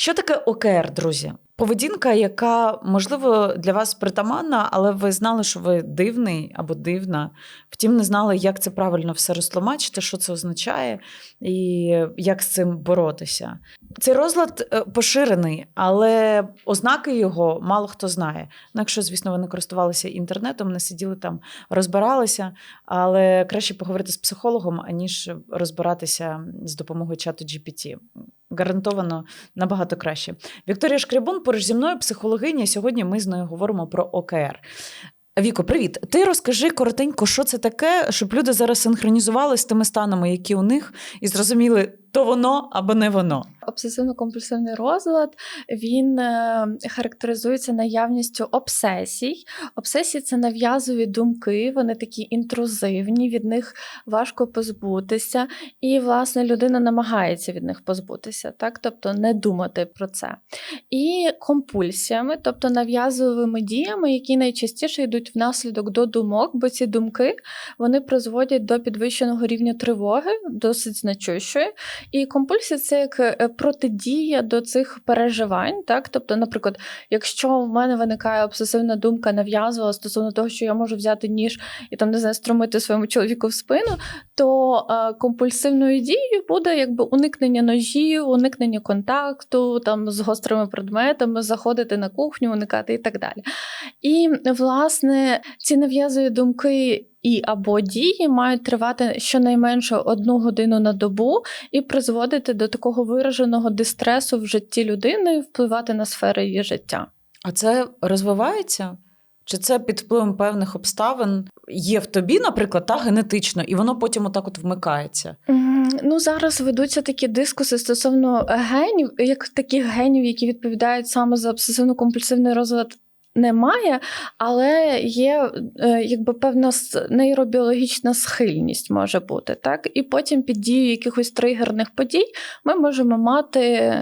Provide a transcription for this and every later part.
Що таке ОКР, друзі? Поведінка, яка можливо для вас притаманна, але ви знали, що ви дивний або дивна. Втім, не знали, як це правильно все розтлумачити, що це означає, і як з цим боротися. Цей розлад е, поширений, але ознаки його мало хто знає. Ну, якщо, звісно, ви не користувалися інтернетом, не сиділи там, розбиралися, але краще поговорити з психологом, аніж розбиратися з допомогою чату GPT. Гарантовано набагато краще. Вікторія Шкрябун поруч зі мною психологиня. Сьогодні ми з нею говоримо про ОКР. Віко, привіт. Ти розкажи коротенько, що це таке, щоб люди зараз синхронізували з тими станами, які у них, і зрозуміли, то воно або не воно. Обсесивно-компульсивний розлад він е, характеризується наявністю обсесій. Обсесії це нав'язові думки, вони такі інтрузивні, від них важко позбутися, і, власне, людина намагається від них позбутися, так? тобто не думати про це. І компульсіями, тобто нав'язовими діями, які найчастіше йдуть внаслідок до думок, бо ці думки вони призводять до підвищеного рівня тривоги, досить значущої. І компульсія це як е, протидія до цих переживань. Так? Тобто, наприклад, якщо в мене виникає обсесивна думка нав'язувала стосовно того, що я можу взяти ніж і там не знаю, струмити своєму чоловіку в спину, то е, компульсивною дією буде якби уникнення ножів, уникнення контакту там з гострими предметами, заходити на кухню, уникати і так далі. І власне ці нав'язові думки. І або дії мають тривати щонайменше одну годину на добу і призводити до такого вираженого дистресу в житті людини, впливати на сфери її життя. А це розвивається? Чи це під впливом певних обставин є в тобі, наприклад, та генетично, і воно потім отак от вмикається? Ну зараз ведуться такі дискуси стосовно генів, як таких генів, які відповідають саме за обсесивно-компульсивний розлад. Немає, але є е, якби певна нейробіологічна схильність може бути, так? І потім під дією якихось тригерних подій ми можемо мати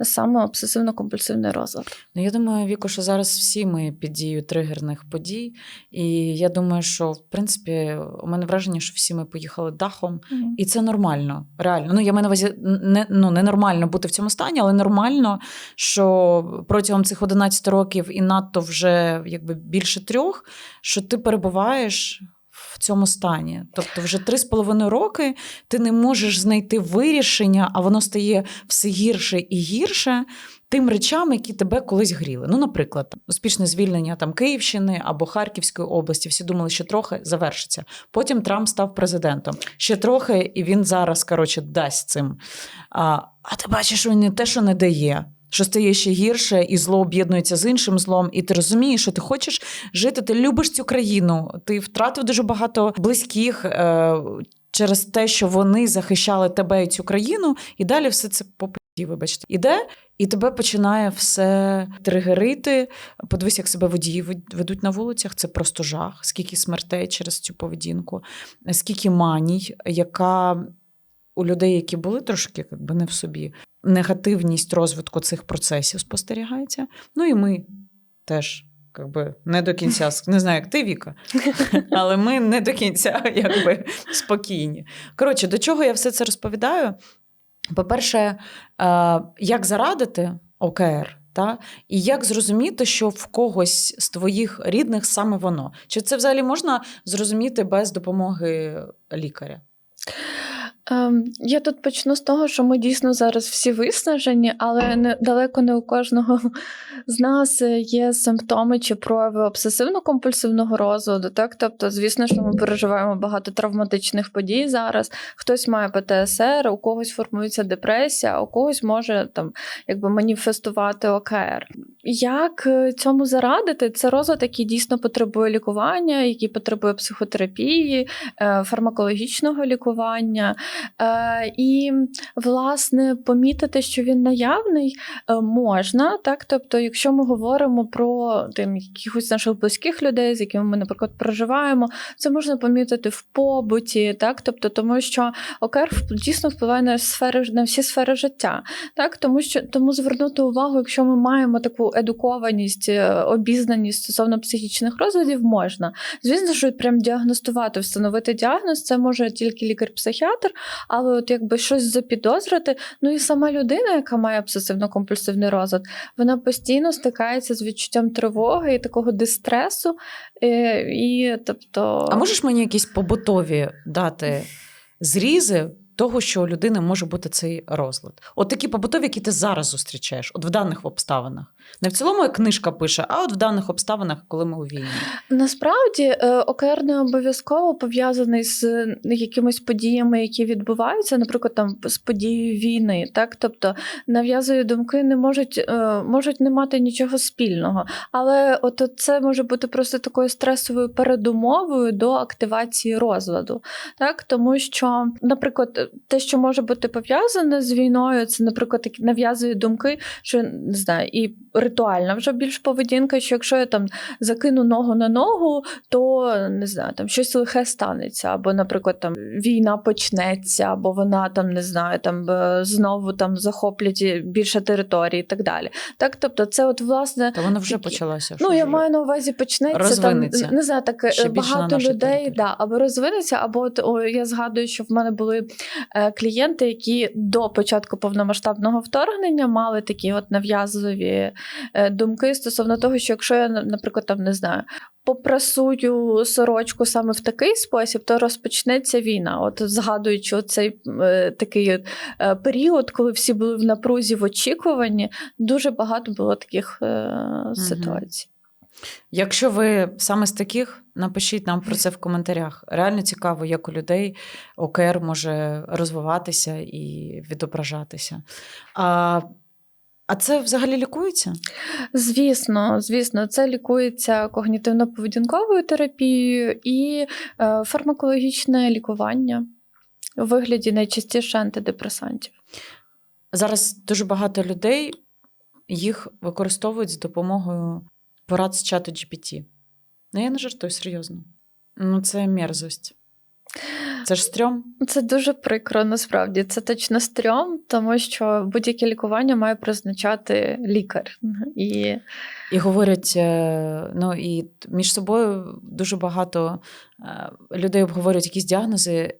саме обсесивно-компульсивний розлад. Ну, я думаю, Віко, що зараз всі ми під дією тригерних подій. І я думаю, що в принципі у мене враження, що всі ми поїхали дахом, Mm. і це нормально. Реально. Ну, я маю на увазі, не, ну, не нормально бути в цьому стані, але нормально, що протягом цих 11 років і надто вже якби більше трьох, що ти перебуваєш. В цьому стані, тобто вже три з половиною роки ти не можеш знайти вирішення, а воно стає все гірше і гірше тим речам, які тебе колись гріли. Ну, наприклад, успішне звільнення там Київщини або Харківської області. Всі думали, що трохи завершиться. Потім Трамп став президентом. Ще трохи, і він зараз коротше дасть цим. А, а ти бачиш, що він не те, що не дає. Що стає ще гірше, і зло об'єднується з іншим злом, і ти розумієш, що ти хочеш жити, ти любиш цю країну. Ти втратив дуже багато близьких е, через те, що вони захищали тебе і цю країну, і далі все це по пи***ті, вибачте, іде, і тебе починає все тригерити. Подивись, як себе водії ведуть на вулицях. Це просто жах. Скільки смертей через цю поведінку, скільки маній, яка у людей, які були трошки якби не в собі, негативність розвитку цих процесів спостерігається. Ну і ми теж. Якби не до кінця не знаю, як ти Віка, але ми не до кінця якби спокійні. Коротше, до чого я все це розповідаю? По-перше, е, як зарадити ОКР, та? і як зрозуміти, що в когось з твоїх рідних саме воно? Чи це взагалі можна зрозуміти без допомоги лікаря? Ем, Я тут почну з того, що ми дійсно зараз всі виснажені, але не далеко не у кожного з нас є симптоми чи прояви обсесивно-компульсивного розладу. Так, тобто, звісно, що ми переживаємо багато травматичних подій зараз. Хтось має ПТСР, у когось формується депресія, а у когось може там якби маніфестувати ОКР. Як е, цьому зарадити? Це розлад, який дійсно потребує лікування, який потребує психотерапії, е, фармакологічного лікування. Е, І, власне, помітити, що він наявний, е, можна. Так? Тобто, якщо ми говоримо про тим, якихось наших близьких людей, з якими ми, наприклад, проживаємо, це можна помітити в побуті, так? тобто, тому що ОКР дійсно впливає на сфери на всі сфери життя. Так? Тому що тому звернути увагу, якщо ми маємо таку едукованість, е, обізнаність стосовно психічних розладів, можна. Звісно, що прям діагностувати, встановити діагноз, це може тільки лікар-психіатр, але от якби щось запідозрити. Ну і сама людина, яка має обсесивно-компульсивний розлад, вона постійно стикається з відчуттям тривоги і такого дистресу. І, І, тобто... А можеш мені якісь побутові дати зрізи того, що у людини може бути цей розлад? От такі побутові, які ти зараз зустрічаєш, от в даних обставинах. Не в цілому, як книжка пише, а от в даних обставинах, коли ми у війні. Насправді е, ОКР не обов'язково пов'язаний з е, якимись подіями, які відбуваються, наприклад, там з подією війни. Так, тобто нав'язові думки не можуть, е, можуть не мати нічого спільного. Але от це може бути просто такою стресовою передумовою до активації розладу. Так, тому що, наприклад, те, що може бути пов'язане з війною, це, наприклад, такі нав'язові думки, що не знаю, і ритуальна вже більш поведінка, що якщо я там закину ногу на ногу, то не знаю, там щось лихе станеться, або, наприклад, там війна почнеться, або вона там не знаю, там е, знову там захоплять більше території і так далі. Так, тобто, це от власне. Та воно вже Такі- почалося. Ну, я вже? маю на увазі почнеться Розвинеться. там, не знаю, так е, Ще багато людей, території. да, або розвинеться, або от, о, я згадую, що в мене були клієнти, які до початку повномасштабного вторгнення мали такі от нав'язливі е, думки стосовно того, що якщо я, на- наприклад, там не знаю. Попрасую сорочку саме в такий спосіб, то розпочнеться війна. От згадуючи цей е, такий е, період, коли всі були в напрузі в очікуванні, дуже багато було таких е, ситуацій. Якщо ви саме з таких, напишіть нам про це в коментарях. Реально цікаво, як у людей ОКР може розвиватися і відображатися. А, а це взагалі лікується? Звісно, звісно, це лікується когнітивно-поведінковою терапією і е, фармакологічне лікування у вигляді найчастіше антидепресантів. Зараз дуже багато людей їх використовують з допомогою порад з чату GPT. Ну, я не жартую серйозно. Ну, це мерзость. Це ж стрьом. Це дуже прикро, насправді. Це точно стрьом, тому що будь-яке лікування має призначати лікар. І І говорять, е, ну і між собою дуже багато е, людей обговорюють якісь діагнози,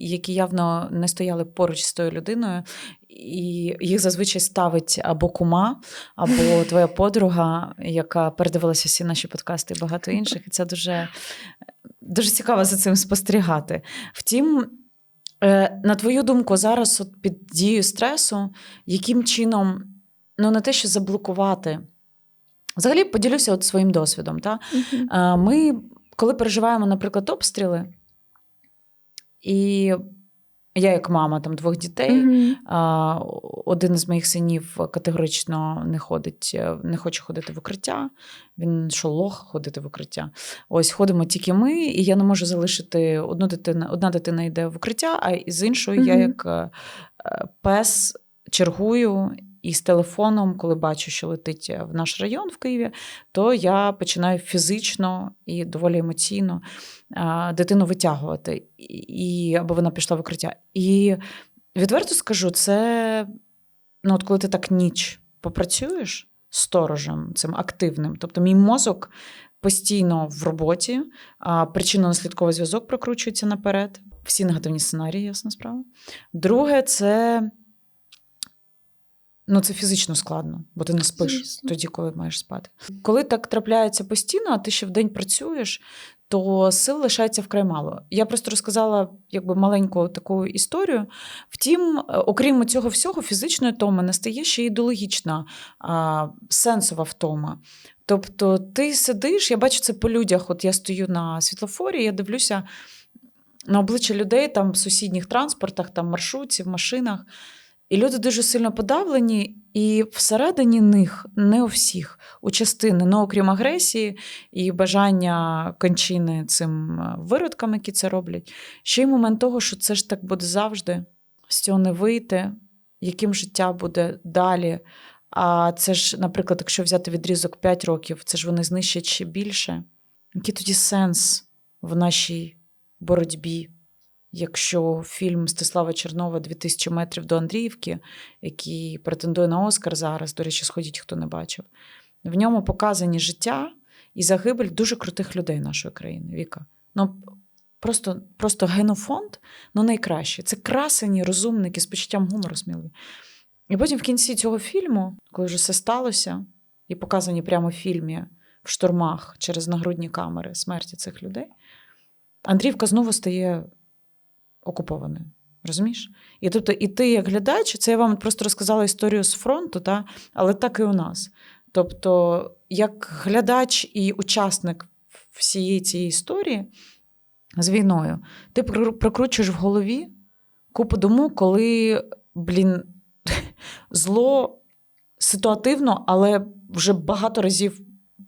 які явно не стояли поруч з тою людиною, і їх зазвичай ставить або кума, або твоя подруга, яка передивилася всі наші подкасти і багато інших. І це дуже, дуже цікаво за цим спостерігати. Втім, е, на твою думку, зараз от під дією стресу, яким чином, ну не те, що заблокувати. Взагалі поділюся от своїм досвідом. Та? А, Ми, коли переживаємо, наприклад, обстріли, і я, як мама там двох дітей, а, один із моїх синів категорично не ходить, е, не хоче ходити в укриття. Він що лох ходити в укриття. Ось ходимо тільки ми, і я не можу залишити одну дитину. Одна дитина йде в укриття, а з іншою я як е, е, пес чергую. І з телефоном, коли бачу, що летить в наш район в Києві, то я починаю фізично і доволі емоційно дитину витягувати, і, аби вона пішла в укриття. І відверто скажу, це ну, от коли ти так ніч попрацюєш сторожем, цим активним, тобто мій мозок постійно в роботі, причинно-наслідковий зв'язок прокручується наперед. Всі негативні сценарії, ясна справа. Друге, це. Ну, це фізично складно, бо ти не спиш Звісно. тоді, коли маєш спати. Коли так трапляється постійно, а ти ще вдень працюєш, то сил лишається вкрай мало. Я просто розказала якби маленьку таку історію. Втім, е, окрім цього всього, фізичної втоми настає ще ідеологічна а, сенсова втома. Тобто, ти сидиш, я бачу це по людях. От я стою на світлофорі, я дивлюся на обличчя людей там в сусідніх транспортах, там маршрутці, в машинах. І люди дуже сильно подавлені, і всередині них не у всіх, у частини, ну окрім агресії і бажання кончини цим е, виродкам, які це роблять. Ще й момент того, що це ж так буде завжди, з цього не вийти, яким життя буде далі. А це ж, наприклад, якщо взяти відрізок 5 років, це ж вони знищать ще більше. Який тоді сенс в нашій боротьбі? Якщо фільм Стислава Чернова «2000 метрів до Андріївки, який претендує на Оскар зараз, до речі, сходіть, хто не бачив, в ньому показані життя і загибель дуже крутих людей нашої країни. Віка. Ну, Просто, просто генофонд, ну найкраще. Це красені, розумники з почуттям гумору сміливі. І потім в кінці цього фільму, коли вже все сталося, і показані прямо в фільмі в штурмах через нагрудні камери смерті цих людей, Андріївка знову стає окупованою. Розумієш? І тобто, і ти, як глядач, це я вам просто розказала історію з фронту, та, але так і у нас. Тобто, як глядач і учасник всієї цієї історії з війною, ти прокручуєш в голові купу думок, коли, блін, зло ситуативно, але вже багато разів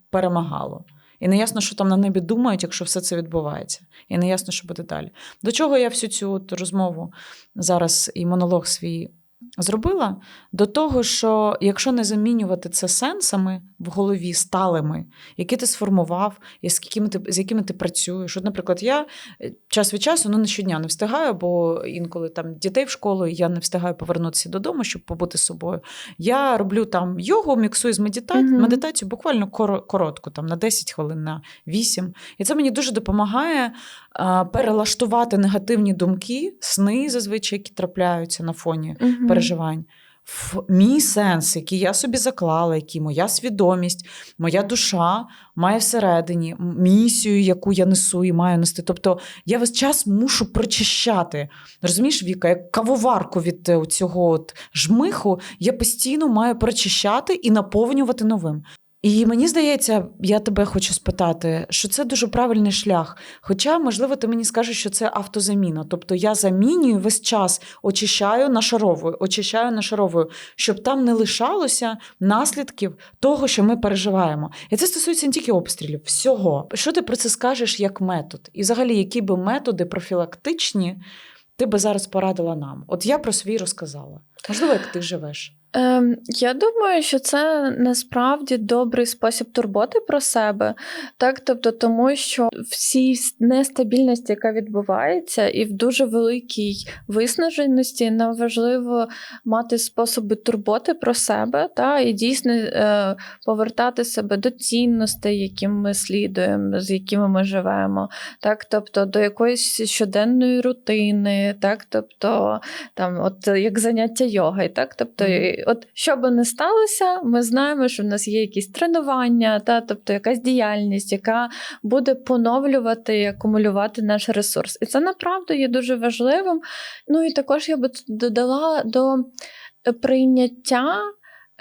перемагало. І не ясно, що там на небі думають, якщо все це відбувається. І не ясно, що буде далі. До чого я всю цю от розмову зараз і монолог свій зробила? До того, що якщо не замінювати це сенсами в голові сталими, які ти сформував, і з якими ти, з якими ти працюєш. От, наприклад, я е, час від часу, ну не щодня не встигаю, бо інколи там дітей в школу, і я не встигаю повернутися додому, щоб побути з собою. Я роблю там йогу, міксую з медита... Мгм. медитацію буквально коро- коротку, там на 10 хвилин, на 8. І це мені дуже допомагає а, перелаштувати негативні думки, сни зазвичай, які трапляються на фоні Мгм. переживань. В мій сенс, який я собі заклала, який моя свідомість, моя душа має всередині, місію, яку я несу і маю нести. Тобто я весь час мушу прочищати. Розумієш, Віка, як кавоварку від е, цього от жмиху, я постійно маю прочищати і наповнювати новим. І мені здається, я тебе хочу спитати, що це дуже правильний шлях. Хоча, можливо, ти мені скажеш, що це автозаміна. Тобто я замінюю весь час, очищаю, нашаровую, очищаю, нашаровую, щоб там не лишалося наслідків того, що ми переживаємо. І це стосується не тільки обстрілів, всього. Що ти про це скажеш як метод? І взагалі, які би методи профілактичні ти би зараз порадила нам? От я про свій розказала. Можливо, як ти живеш. Ем, я думаю, що це насправді добрий спосіб турботи про себе, так? Тобто, тому що всій нестабільності, яка відбувається, і в дуже великій виснаженості, нам важливо мати способи турботи про себе, та? І дійсно е, повертати себе до цінностей, яким ми слідуємо, з якими ми живемо, так, тобто до якоїсь щоденної рутини, так, тобто там, от як заняття йогою, так, тобто, от що би не сталося, ми знаємо, що в нас є якісь тренування, та, тобто якась діяльність, яка буде поновлювати і акумулювати наш ресурс. І це направду є дуже важливим. Ну і також я би додала до е, прийняття.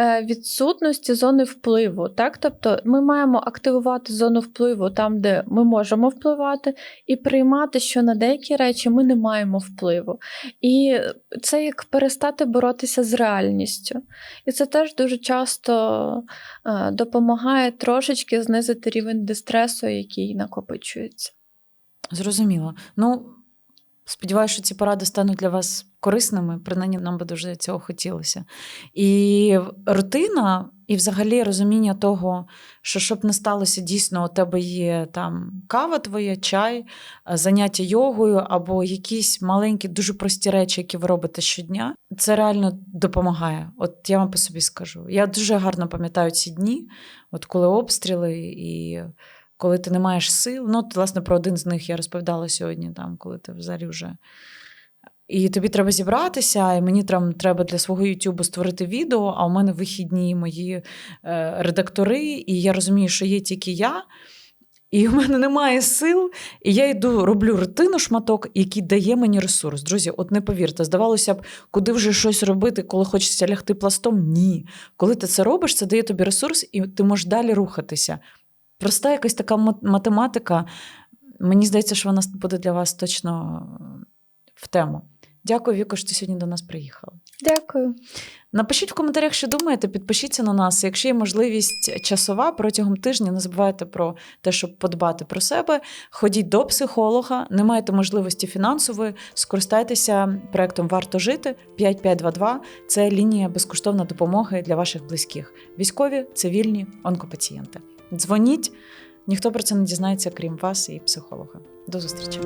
Е, Відсутності зони впливу, так тобто ми маємо активувати зону впливу там, де ми можемо впливати, і приймати, що на деякі речі ми не маємо впливу. І це як перестати боротися з реальністю. І це теж дуже часто е, допомагає трошечки знизити рівень дистресу, який накопичується. Зрозуміло. Ну, сподіваюся, що ці поради стануть для вас корисними, принаймні нам би дуже цього хотілося. І рутина, і взагалі розуміння того, що щоб не сталося, дійсно, у тебе є там кава твоя, чай, е, заняття йогою або якісь маленькі, дуже прості речі, які ви робите щодня, це реально допомагає. От я вам по собі скажу. Я дуже гарно пам'ятаю ці дні, от коли обстріли і коли ти не маєш сил. Ну, власне, про один з них я розповідала сьогодні, там, коли ти взагалі вже. І тобі треба зібратися, і мені там треба для свого Ютубу створити відео, а у мене вихідні мої е, редактори, і я розумію, що є тільки я. І в мене немає сил, і я йду, роблю рутину шматок, який дає мені ресурс. Друзі, от не повірте, здавалося б, куди вже щось робити, коли хочеться лягти пластом? Ні. Коли ти це робиш, це дає тобі ресурс, і ти можеш далі рухатися. Проста якась така мат- математика. Мені здається, що вона буде для вас точно в тему. Дякую, Віко, що ти сьогодні до нас приїхала. Дякую. Напишіть в коментарях, що думаєте, підпишіться на нас. Якщо є можливість часова протягом тижня, не забувайте про те, щоб подбати про себе. Ходіть до психолога, не маєте можливості фінансової, скористайтеся проектом Варто жити 5522. Це лінія безкоштовної допомоги для ваших близьких. Військові, цивільні, онкопацієнти. Дзвоніть, ніхто про це не дізнається, крім вас і психолога. До зустрічі.